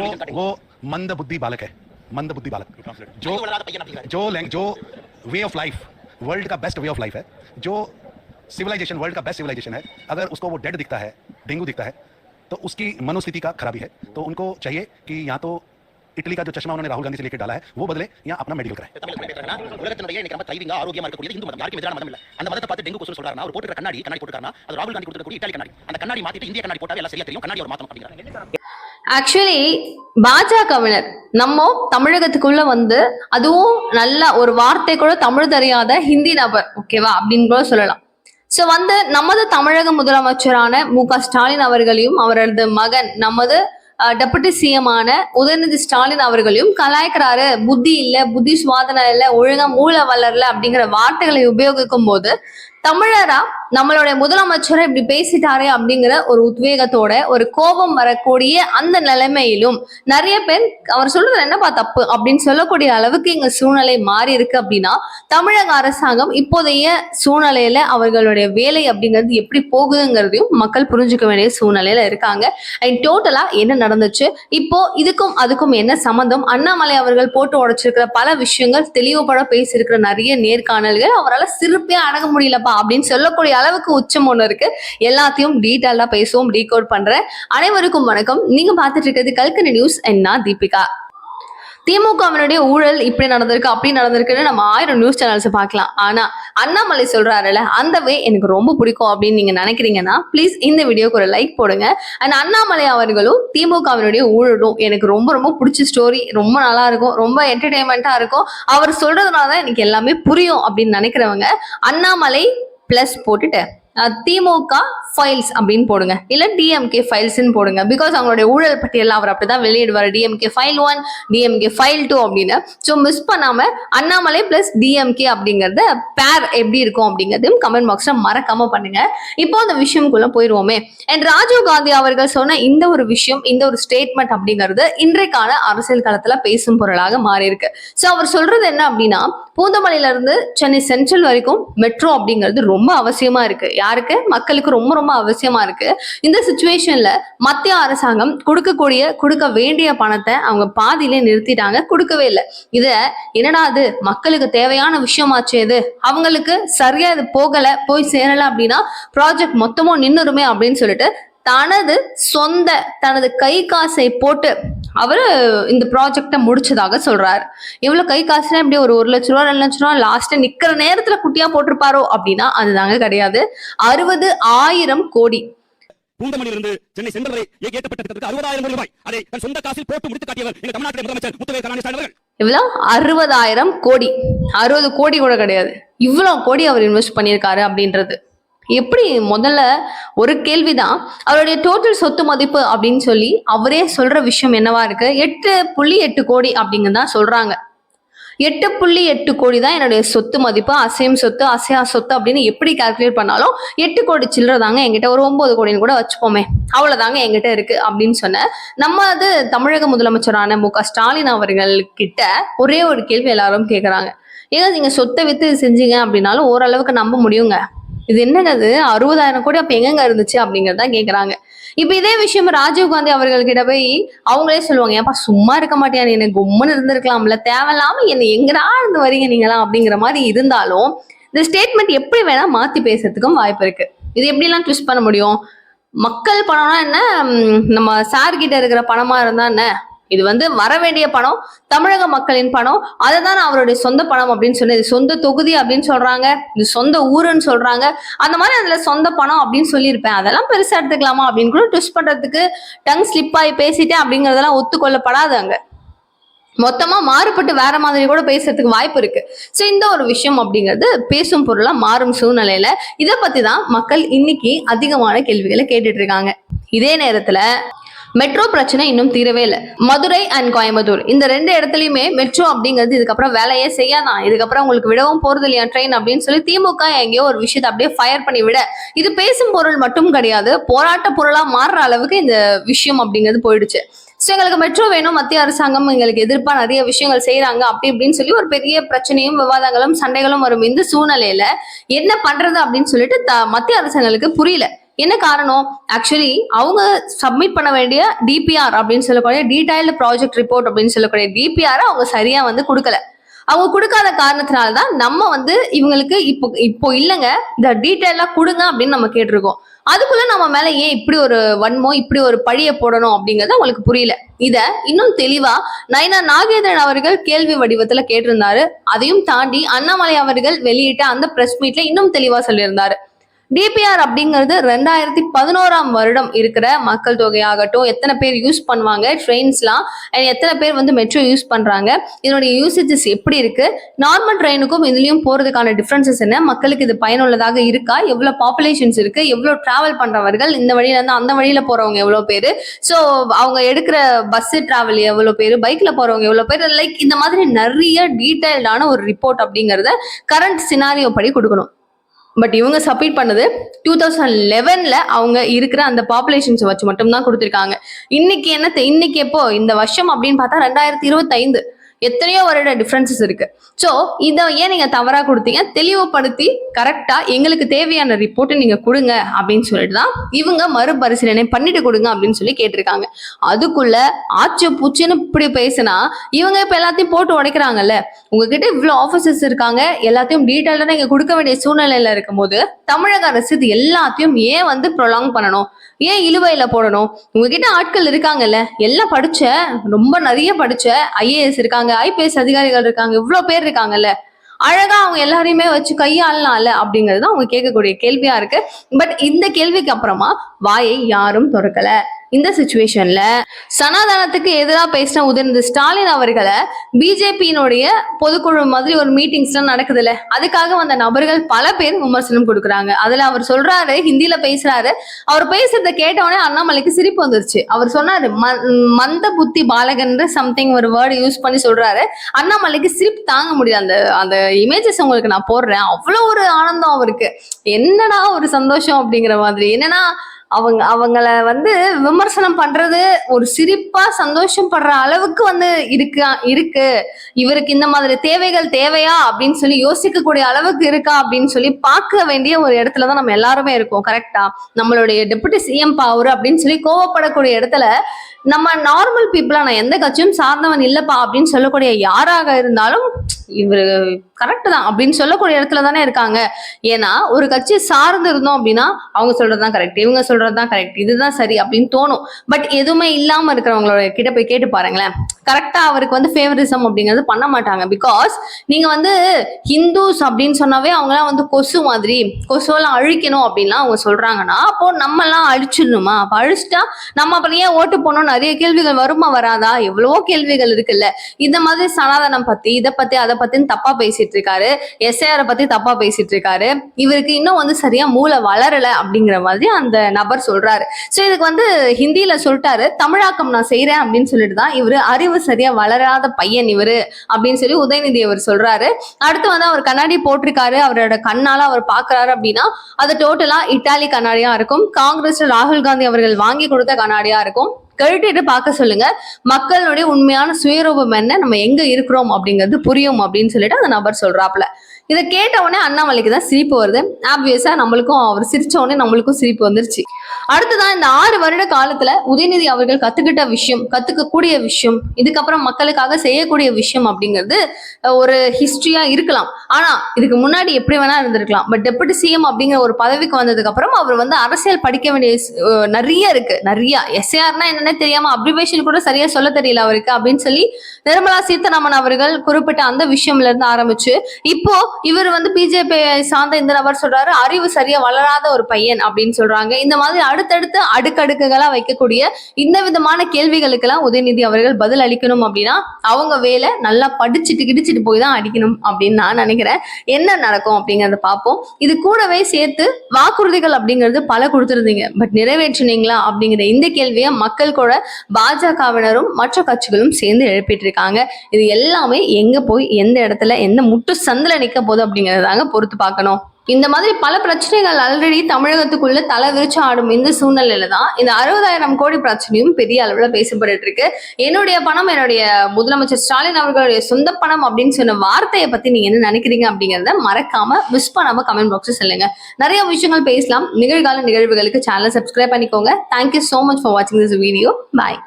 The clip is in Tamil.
वो वो मंद बुद्धि बालक है। मंद बुद्धि बालक। जो जो लैंग- जो वे ऑफ़ लाइफ वर्ल्ड का बेस्ट वे ऑफ़ लाइफ है। जो सिविलाइजेशन वर्ल्ड का बेस्ट सिविलाइजेशन है। अगर उसको वो डेड दिखता है डेंगू दिखता है तो उसकी मनोस्थिति का खराबी है। तो उनको चाहिए कि यहाँ तो इटली का जो चश्मा उन्होंने राहुल गांधी से लेकर डाला है वो बदले या अपना मेडिकल कराए தமிழ் மொழி பேசுறேன்னா உலகத்தினுடைய இன்னைக்கு ரொம்ப தைரிங்க ஆரோக்கியமா இருக்கக்கூடியது இந்து மதம் யாருக்கும் எதிரான மதம் இல்ல அந்த மதத்தை பார்த்து டெங்கு கொசு சொல்றாருன்னா அவர் போட்டுக்கிற கண்ணாடி கண்ணாடி போட்டுக்காரனா அது ராகுல் காந்தி கொடுக்கக்கூடிய இட்டாலி கண்ணாடி அந்த கண்ணாடி மாத்திட்டு இந்திய கண்ணாடி போட்டாவே எல்லாம் சரியா தெரியும் கண்ணாடி அவர் மாத்தணும் அப்படிங்கிறாங்க ஆக்சுவலி பாஜகவினர் நம்ம தமிழகத்துக்குள்ள வந்து அதுவும் நல்ல ஒரு வார்த்தை கூட தமிழ் தெரியாத ஹிந்தி நபர் ஓகேவா அப்படின்னு கூட சொல்லலாம் சோ வந்து நமது தமிழக முதலமைச்சரான மு க ஸ்டாலின் அவர்களையும் அவரது மகன் நமது டெபுட்டி சிஎம் ஆன உதயநிதி ஸ்டாலின் அவர்களையும் கலாய்க்கிறாரு. புத்தி இல்ல புத்தி சுவாதனை இல்ல ஒழுங்கா மூல வளரல அப்படிங்கிற வார்த்தைகளை உபயோகிக்கும் போது தமிழரா நம்மளுடைய முதலமைச்சரை இப்படி பேசிட்டாரே அப்படிங்கிற ஒரு உத்வேகத்தோட ஒரு கோபம் வரக்கூடிய அந்த நிலைமையிலும் நிறைய பேர் அவர் சொல்றது என்னப்பா தப்பு அப்படின்னு சொல்லக்கூடிய அளவுக்கு இங்க சூழ்நிலை மாறி இருக்கு அப்படின்னா தமிழக அரசாங்கம் இப்போதைய சூழ்நிலையில அவர்களுடைய வேலை அப்படிங்கிறது எப்படி போகுதுங்கிறதையும் மக்கள் புரிஞ்சுக்க வேண்டிய சூழ்நிலையில இருக்காங்க. அண்ட் டோட்டலா என்ன நடந்துச்சு? இப்போ இதுக்கும் அதுக்கும் என்ன சம்மந்தம் அண்ணாமலை அவர்கள் போட்டு உடைச்சிருக்கிற பல விஷயங்கள் தெளிவுபட பேசியிருக்கிற நிறைய நேர்காணல்கள் அவரால் சிரிப்பே அடங்க முடியலப்பா. அப்படின்னு சொல்லக்கூடிய அளவுக்கு உச்சம் ஒன்று இருக்கு. எல்லாத்தையும் டீட்டெயிலாக பேசுவோம் டீகோட் பண்றேன். அனைவருக்கும் வணக்கம். நீங்க பார்த்துட்டு இருக்கிறது கல்கனி நியூஸ் என்ன தீபிகா. திமுகவினுடைய ஊழல் இப்படி நடந்திருக்கு அப்படி நடந்திருக்குன்னு நம்ம ஆயிரம் நியூஸ் சேனல்ஸ் பார்க்கலாம். ஆனா அண்ணாமலை சொல்றாருல அந்த வே எனக்கு ரொம்ப பிடிக்கும் அப்படின்னு நீங்க நினைக்கிறீங்கன்னா ப்ளீஸ் இந்த வீடியோக்கு ஒரு லைக் போடுங்க. அண்ட் அண்ணாமலை அவர்களும் திமுகவினுடைய ஊழலும் எனக்கு ரொம்ப ரொம்ப பிடிச்ச ஸ்டோரி ரொம்ப நல்லா இருக்கும் ரொம்ப என்டர்டைன்மெண்ட்டா இருக்கும். அவர் சொல்றதுனால தான் எனக்கு எல்லாமே புரியும் அப்படின்னு நினைக்கிறவங்க அண்ணாமலை பிளஸ் போட்டுட்டு திமுக ஃபைல்ஸ் அப்படின்னு போடுங்க. இல்ல டிஎம்கே ஃபைல்ஸ்னு போடுங்க. பிகாஸ் அவங்களுடைய ஊழல் பட்டியல் அவர் அப்படிதான் வெளியிடுவார். DMK file one DMK file two அப்படின்னு. ஸோ மிஸ் பண்ணாம அண்ணாமலை பிளஸ் டிஎம்கே அப்படிங்கறத பேர் எப்படி இருக்கும் அப்படிங்கறதையும் கமெண்ட் பாக்ஸ்ல மறக்காம பண்ணுங்க. இப்போ அந்த விஷயம்குள்ள போயிருவோமே. அண்ட் ராஜீவ் காந்தி அவர்கள் சொன்ன இந்த ஒரு விஷயம் இந்த ஒரு ஸ்டேட்மெண்ட் அப்படிங்கிறது இன்றைக்கான அரசியல் காலத்தில் பேசும் பொருளாக மாறி இருக்கு ஸோ அவர் சொல்றது என்ன அப்படின்னா பூந்தமல்லியிலிருந்து சென்னை சென்ட்ரல் வரைக்கும் மெட்ரோ அப்படிங்கிறது ரொம்ப அவசியமா இருக்கு. யாருக்கு? மக்களுக்கு ரொம்ப ரொம்ப அவசியமா இருக்கு. இந்த சுச்சுவேஷன்ல மத்திய அரசாங்கம் கொடுக்கக்கூடிய கொடுக்க வேண்டிய பணத்தை அவங்க பாதியிலே நிறுத்திட்டாங்க கொடுக்கவே இல்லை. இத என்னடா அது? மக்களுக்கு தேவையான விஷயமாச்சு இது? அவங்களுக்கு சரியா இது போகல போய் சேரல அப்படின்னா ப்ராஜெக்ட் மொத்தமும் நின்னுருமே அப்படின்னு சொல்லிட்டு தனது சொந்த தனது கை காசை போட்டு அவரு இந்த ப்ராஜெக்டை முடிச்சதாக சொல்றாரு. இவ்வளவு கை காசுனா இப்படி ஒரு ஒரு லட்ச ரூபா ரெண்டு லட்ச ரூபா லாஸ்ட் நிக்கிற நேரத்துல குட்டியா போட்டிருப்பாரோ அப்படின்னா அதுதாங்க கிடையாது. அறுபது ஆயிரம் கோடி. பூந்தமல்லியிலிருந்து சென்னை சென்ட்ரல் வரை திட்டத்துக்கு அறுபதாயிரம் கோடி ரூபாய். அதை தன் சொந்த காசில் போட்டு முடித்து காட்டியவர் எங்கள் தமிழ்நாட்டின் முதலமைச்சர் முத்துவேல் கருணாநிதி அவர்கள். இவ்வளவு? அறுபதாயிரம் கோடி. அறுபது கோடி கூட கிடையாது. இவ்வளவு கோடி அவர் இன்வெஸ்ட் பண்ணியிருக்காரு அப்படின்றது. எப்படி முதல்ல ஒரு கேள்விதான். அவருடைய டோட்டல் சொத்து மதிப்பு அப்படின்னு சொல்லி அவரே சொல்ற விஷயம் என்னவா இருக்கு? எட்டு புள்ளி எட்டு கோடி அப்படிங்கிறதா தான் சொல்றாங்க. எட்டு புள்ளி எட்டு கோடி தான் என்னுடைய சொத்து மதிப்பு. அசையும் சொத்து அசையா சொத்து அப்படின்னு எப்படி கால்குலேட் பண்ணாலும் எட்டு கோடி சில்லறை தாங்க என்கிட்ட. ஒரு ஒன்பது கோடின்னு கூட வச்சுப்போமே. அவ்வளவுதாங்க என்கிட்ட இருக்கு அப்படின்னு சொன்ன நம்ம அது தமிழக முதலமைச்சரான மு க ஸ்டாலின் அவர்கள் கிட்ட ஒரே ஒரு கேள்வி எல்லாரும் கேட்குறாங்க ஏங்க நீங்க சொத்தை வித்து செஞ்சீங்க அப்படின்னாலும் ஓரளவுக்கு நம்ப முடியுங்க. இது என்னங்கிறது அறுபதாயிரம் கோடி அப்ப எங்கெங்க இருந்துச்சு அப்படிங்கறத கேக்குறாங்க. இப்ப இதே விஷயம் ராஜீவ் காந்தி போய் அவங்களே சொல்லுவாங்க ஏப்பா சும்மா இருக்க மாட்டியா? நீ எனக்கு கும்முன்னு இருந்திருக்கலாம்ல. தேவையில்லாம என்ன எங்கடா இருந்து வரீங்க நீங்களாம் அப்படிங்கிற மாதிரி இருந்தாலும் இந்த ஸ்டேட்மெண்ட் எப்படி வேணா மாத்தி பேசுறதுக்கும் வாய்ப்பு இருக்கு. இது எப்படிலாம் ட்விஸ்ட் பண்ண முடியும்? மக்கள் பணம்னா என்ன? நம்ம சார்கிட்ட இருக்கிற பணமா இருந்தா என்ன? இது வந்து வர வேண்டிய பணம் தமிழக மக்களின் பணம். அதை தான் அவருடைய சொந்த பணம் அப்படின்னு சொன்னது சொந்த தொகுதி அப்படின்னு சொல்றாங்க இது சொந்த ஊருன்னு சொல்றாங்க. அந்த மாதிரி அதுல சொந்த பணம் அப்படின்னு சொல்லியிருப்பேன். அதெல்லாம் பெருசா எடுத்துக்கலாமா அப்படின்னு கூட ட்விஸ்ட் பண்றதுக்கு டங் ஸ்லிப் ஆகி பேசிட்டேன் அப்படிங்கறதெல்லாம் ஒத்துக்கொள்ளப்படாது அங்க மொத்தமா மாறுபட்டு வேற மாதிரி கூட பேசுறதுக்கு வாய்ப்பு இருக்கு. சோ இந்த ஒரு விஷயம் அப்படிங்கிறது பேசும் பொருளா மாறும் சூழ்நிலையில. இதை பத்தி தான் மக்கள் இன்னைக்கு அதிகமான கேள்விகளை கேட்டுட்டு இருக்காங்க. இதே நேரத்துல மெட்ரோ பிரச்சனை இன்னும் தீரவே இல்லை. மதுரை அண்ட் கோயம்புத்தூர். இந்த ரெண்டு இடத்துலயுமே மெட்ரோ அப்படிங்கிறது இதுக்கப்புறம் வேலையே செய்யாதான் இதுக்கப்புறம் உங்களுக்கு விடவும் போறது இல்லையா ட்ரெயின் அப்படின்னு சொல்லி திமுக எங்கேயோ ஒரு விஷயத்தை அப்படியே ஃபயர் பண்ணி விட. இது பேசும் பொருள் மட்டும் கிடையாது. போராட்ட பொருளா மாறுற அளவுக்கு இந்த விஷயம் அப்படிங்கிறது போயிடுச்சு. ஸோ எங்களுக்கு மெட்ரோ வேணும். மத்திய அரசாங்கம் எங்களுக்கு எதிர்ப்பா நிறைய விஷயங்கள் செய்யறாங்க அப்படி இப்படின்னு சொல்லி ஒரு பெரிய பிரச்சனையும் விவாதங்களும் சண்டைகளும் வரும் இந்த சூழ்நிலையில. என்ன பண்றது அப்படின்னு சொல்லிட்டு த- மத்திய அரசாங்கங்களுக்கு புரியல. என்ன காரணம்? ஆக்சுவலி அவங்க சப்மிட் பண்ண வேண்டிய டிபிஆர் அப்படின்னு சொல்லக்கூடிய டீடைல்டு ப்ராஜெக்ட் ரிப்போர்ட் அப்படின்னு சொல்லக்கூடிய டிபிஆர் அவங்க சரியா வந்து கொடுக்கல. அவங்க கொடுக்காத காரணத்தினால தான் நம்ம வந்து இவங்களுக்கு இப்போ இப்போ இல்லைங்க இந்த டீட்டெயிலாக கொடுங்க அப்படின்னு நம்ம கேட்டிருக்கோம். அதுக்குள்ள நம்ம மேல ஏன் இப்படி ஒரு வன்மோ இப்படி ஒரு பழிய போடணும் அப்படிங்கறது அவங்களுக்கு புரியல. இத இன்னும் தெளிவா நயனா நாகேந்திரன் அவர்கள் கேள்வி வடிவத்துல கேட்டிருந்தாரு. அதையும் தாண்டி அண்ணாமலை அவர்கள் வெளியிட்ட அந்த பிரஸ் மீட்ல இன்னும் தெளிவா சொல்லியிருந்தாரு. டிபிஆர் அப்படிங்கிறது ரெண்டாயிரத்தி பதினோராம் வருடம் இருக்கிற மக்கள் தொகையாகட்டும் எத்தனை பேர் யூஸ் பண்ணுவாங்க ட்ரெயின்ஸ்லாம் அண்ட் எத்தனை பேர் வந்து மெட்ரோ யூஸ் பண்ணுறாங்க இதனுடைய யூசேஜஸ் எப்படி இருக்கு நார்மல் ட்ரெயினுக்கும் இதுலயும் போகிறதுக்கான டிஃப்ரென்சஸ் என்ன மக்களுக்கு இது பயனுள்ளதாக இருக்கா எவ்வளோ பாப்புலேஷன்ஸ் இருக்கு எவ்வளோ ட்ராவல் பண்றவர்கள் இந்த வழியில இருந்து அந்த வழியில் போகிறவங்க எவ்வளோ பேர் ஸோ அவங்க எடுக்கிற பஸ் ட்ராவல் எவ்வளோ பேர் பைக்கில் போகிறவங்க எவ்வளோ பேர் லைக் இந்த மாதிரி நிறைய டீட்டெயில்டான ஒரு ரிப்போர்ட் அப்படிங்கிறத கரண்ட் சினாரியோ படி கொடுக்கணும். பட் இவங்க சப்மிட் பண்ணது டூ தௌசண்ட் லெவன்ல அவங்க இருக்கிற அந்த பாப்புலேஷன்ஸ் வச்சு மட்டும்தான் கொடுத்துருக்காங்க. இன்னைக்கு என்ன இன்னைக்கு எப்போ? இந்த வருஷம் அப்படின்னு பார்த்தா ரெண்டாயிரத்தி இருபத்தைந்து. எத்தனையோ வருட டிஃப்ரென்சஸ் இருக்கு. ஸோ இதை ஏன் நீங்க தவறா கொடுத்தீங்க? தெளிவுபடுத்தி கரெக்டா எங்களுக்கு தேவையான ரிப்போர்ட்டை நீங்க கொடுங்க அப்படின்னு சொல்லிட்டு தான் இவங்க மறுபரிசீலனை பண்ணிட்டு கொடுங்க அப்படின்னு சொல்லி கேட்டிருக்காங்க. அதுக்குள்ள ஆச்சு பூச்சின்னு இப்படி பேசினா இவங்க இப்ப எல்லாத்தையும் போட்டு உடைக்கிறாங்கல்ல. உங்ககிட்ட இவ்வளவு ஆஃபீஸர்ஸ் இருக்காங்க எல்லாத்தையும் டீட்டெயிலாக நீங்க கொடுக்க வேண்டிய சூழ்நிலையில இருக்கும்போது தமிழக அரசு இது எல்லாத்தையும் ஏன் வந்து ப்ரொலாங் பண்ணணும்? ஏன் இழுவையில போடணும்? உங்ககிட்ட ஆட்கள் இருக்காங்கல்ல எல்லாம் படிச்ச ரொம்ப நிறைய படிச்ச ஐஏஎஸ் இருக்காங்க ஐபிஎஸ் அதிகாரிகள் இருக்காங்க இவ்வளோ பேர் இருக்காங்கல்ல. அழகா அவங்க எல்லாரையுமே வச்சு கையாளலாம்ல அப்படிங்கிறது தான் அவங்க கேட்கக்கூடிய கேள்வியா இருக்கு. பட் இந்த கேள்விக்கு அப்புறமா வாயை யாரும் திறக்கல. இந்த சுச்சுவேஷன்ல சனாதனத்துக்கு எதிராக பேசின உதயநிதி ஸ்டாலின் அவர்களை பிஜேபியினுடைய பொதுக்குழு மாதிரி ஒரு மீட்டிங்ஸ் எல்லாம் நடக்குதுல்ல அதுக்காக வந்த நபர்கள் பல பேர் விமர்சனம் கொடுக்குறாங்க. அதுல அவர் சொல்றாரு ஹிந்தியில பேசுறாரு. அவர் பேசுறத கேட்டவொடனே அண்ணாமலைக்கு சிரிப்பு வந்துருச்சு. அவர் சொன்னாரு மந்த புத்தி பாலகன்ற சம்திங் ஒரு வேர்டு யூஸ் பண்ணி சொல்றாரு. அண்ணாமலைக்கு சிரிப்பு தாங்க முடியல. அந்த அந்த இமேஜஸ் உங்களுக்கு நான் போடுறேன். அவ்வளோ ஒரு ஆனந்தம் அவருக்கு. என்னடா ஒரு சந்தோஷம் அப்படிங்கிற மாதிரி. என்னன்னா அவங்க அவங்கள வந்து விமர்சனம் பண்றது ஒரு சிரிப்பா சந்தோஷம் படுற அளவுக்கு வந்து இருக்கா இருக்கு. இவருக்கு இந்த மாதிரி தேவைகள் தேவையா அப்படின்னு சொல்லி யோசிக்கக்கூடிய அளவுக்கு இருக்கா அப்படின்னு சொல்லி பார்க்க வேண்டிய ஒரு இடத்துல தான் நம்ம எல்லாருமே இருக்கோம் கரெக்டா நம்மளுடைய டெபுட்டி சிஎம் பவர் அப்படின்னு சொல்லி கோவப்படக்கூடிய இடத்துல நம்ம நார்மல் பீப்புளா நான் எந்த கட்சியும் சார்ந்தவன் இல்லப்பா அப்படின்னு சொல்லக்கூடிய யாராக இருந்தாலும் இவரு கரெக்ட் தான் அப்படின்னு சொல்லக்கூடிய இடத்துல தானே இருக்காங்க. ஏன்னா ஒரு கட்சி சார்ந்து இருந்தோம் அப்படின்னா அவங்க சொல்றதுதான் கரெக்ட் இவங்க சொல்றதுதான் கரெக்ட் இதுதான் சரி அப்படின்னு தோணும். பட் எதுவுமே இல்லாம இருக்கிறவங்களோட கிட்ட போய் கேட்டு பாருங்களேன். கரெக்டா அவருக்கு வந்து ஃபேவரிசம் அப்படிங்கிறது பண்ண மாட்டாங்க. பிகாஸ் நீங்க வந்து ஹிந்துஸ் அப்படின்னு சொன்னாவே அவங்களாம் வந்து கொசு மாதிரி கொசுவெல்லாம் அழிக்கணும் அப்படின்லாம் அவங்க சொல்றாங்கன்னா அப்போ நம்ம எல்லாம் அழிச்சிடணுமா? அப்ப அழிச்சிட்டா நம்ம அப்புறம் ஏன் ஓட்டு போனோம் நிறைய கேள்விகள் வருமா வராதா? எவ்வளவோ கேள்விகள் இருக்குல்ல. இந்த மாதிரி சனாதனம் பத்தி இதை பத்தி அதை பத்தின்னு தப்பா பேசிட்டு இருக்காரு எஸ்ஐஆரை பத்தி தப்பா பேசிட்டு இருக்காரு இவருக்கு இன்னும் வந்து சரியா மூளை வளரல அப்படிங்கிற மாதிரி அந்த நபர் சொல்றாரு. சோ இதுக்கு வந்து ஹிந்தியில சொல்லிட்டாரு தமிழாக்கம் நான் செய்றேன் அப்படின்னு சொல்லிட்டு தான் இவரு அறிவு சரியா வளராத பையன் இவரு அப்படின்னு சொல்லி உதயநிதி அவர் சொல்றாரு. அடுத்து வந்து அவர் கண்ணாடி போட்டிருக்காரு அவரோட கண்ணால அவர் பாக்குறாரு அப்படின்னா அது டோட்டலா இட்டாலி கண்ணாடியா இருக்கும். காங்கிரஸ் ராகுல் காந்தி அவர்கள் வாங்கி கொடுத்த கண்ணாடியா இருக்கும். கழட்டிட்டு பார்க்க சொல்லுங்க. மக்களுடைய உண்மையான சுயரூபம் என்ன? நம்ம எங்க இருக்கிறோம் அப்படிங்கிறது புரியும் அப்படின்னு சொல்லிட்டு அந்த நபர் சொல்றாப்ல இதை கேட்ட உடனே அண்ணாமலைக்கு தான் சிரிப்பு வருது. ஆப்வியஸா நம்மளுக்கும் அவர் சிரிச்ச உடனே நம்மளுக்கும் சிரிப்பு வந்துருச்சு. அடுத்ததான் இந்த ஆறு வருட காலத்துல உதயநிதி அவர்கள் கத்துக்கிட்ட விஷயம் கத்துக்கக்கூடிய விஷயம் இதுக்கப்புறம் மக்களுக்காக செய்யக்கூடிய விஷயம் அப்படிங்கிறது ஒரு ஹிஸ்டரியா இருக்கலாம். ஆனா இதுக்கு முன்னாடி எப்படி வேணா இருந்திருக்கலாம். பட் டெபுட்டி சிஎம் அப்படிங்கிற ஒரு பதவிக்கு வந்ததுக்கு அப்புறம் அவர் வந்து அரசியல் படிக்க வேண்டிய நிறைய இருக்கு. நிறைய. எஸ்ஏஆர்னா என்னன்னே தெரியாம அப்ரிவேஷன் கூட சரியா சொல்ல தெரியல அவருக்கு அப்படின்னு சொல்லி நிர்மலா சீதாராமன் அவர்கள் குறிப்பிட்ட அந்த விஷயம்ல இருந்து ஆரம்பிச்சு இப்போ இவர் வந்து பிஜேபி சார்ந்த இந்த நபர் சொல்றாரு அறிவு சரியா வளராத ஒரு பையன் அப்படின்னு சொல்றாங்க. இந்த மாதிரி அடுத்தடுத்து அடுக்கடுக்குகளா வைக்கக்கூடிய இந்த விதமான கேள்விகளுக்கெல்லாம் உதயநிதி அவர்கள் பதில் அளிக்கணும் அப்படின்னா அவங்க வேலை நல்லா படிச்சுட்டு கிடிச்சிட்டு போய் தான் அடிக்கணும் அப்படின்னு நான் நினைக்கிறேன். என்ன நடக்கும் அப்படிங்கறத பார்ப்போம். இது கூடவே சேர்த்து வாக்குறுதிகள் அப்படிங்கிறது பல கொடுத்துருந்தீங்க. பட் நிறைவேற்றினீங்களா அப்படிங்கிற இந்த கேள்வியை மக்கள் கூட பாஜகவினரும் மற்ற கட்சிகளும் சேர்ந்து எழுப்பிட்டு இருக்காங்க. இது எல்லாமே எங்க போய் எந்த இடத்துல எந்த முட்டு சந்தில நிக்க போகுது அப்படிங்கறதாங்க பொறுத்து பார்க்கணும். இந்த மாதிரி பல பிரச்சனைகள் ஆல்ரெடி தமிழகத்துக்குள்ள தலை விரிச்சு ஆடும் இந்த சூழ்நிலையில தான் இந்த அறுபதாயிரம் கோடி பிரச்சனையும் பெரிய அளவுல பேசப்பட்டு இருக்கு. என்னுடைய பணம் என்னுடைய முதலமைச்சர் ஸ்டாலின் அவர்களுடைய சொந்த பணம் அப்படின்னு சொன்ன வார்த்தையை பத்தி நீங்க என்ன நினைக்கிறீங்க அப்படிங்கறத மறக்காம மிஸ் பண்ணாம கமெண்ட் பாக்ஸ் சொல்லுங்க. நிறைய விஷயங்கள் பேசலாம். நிகழ்கால நிகழ்வுகளுக்கு சேனலை சப்ஸ்கிரைப் பண்ணிக்கோங்க. Thank you so much for வாட்சிங் திஸ் வீடியோ பாய்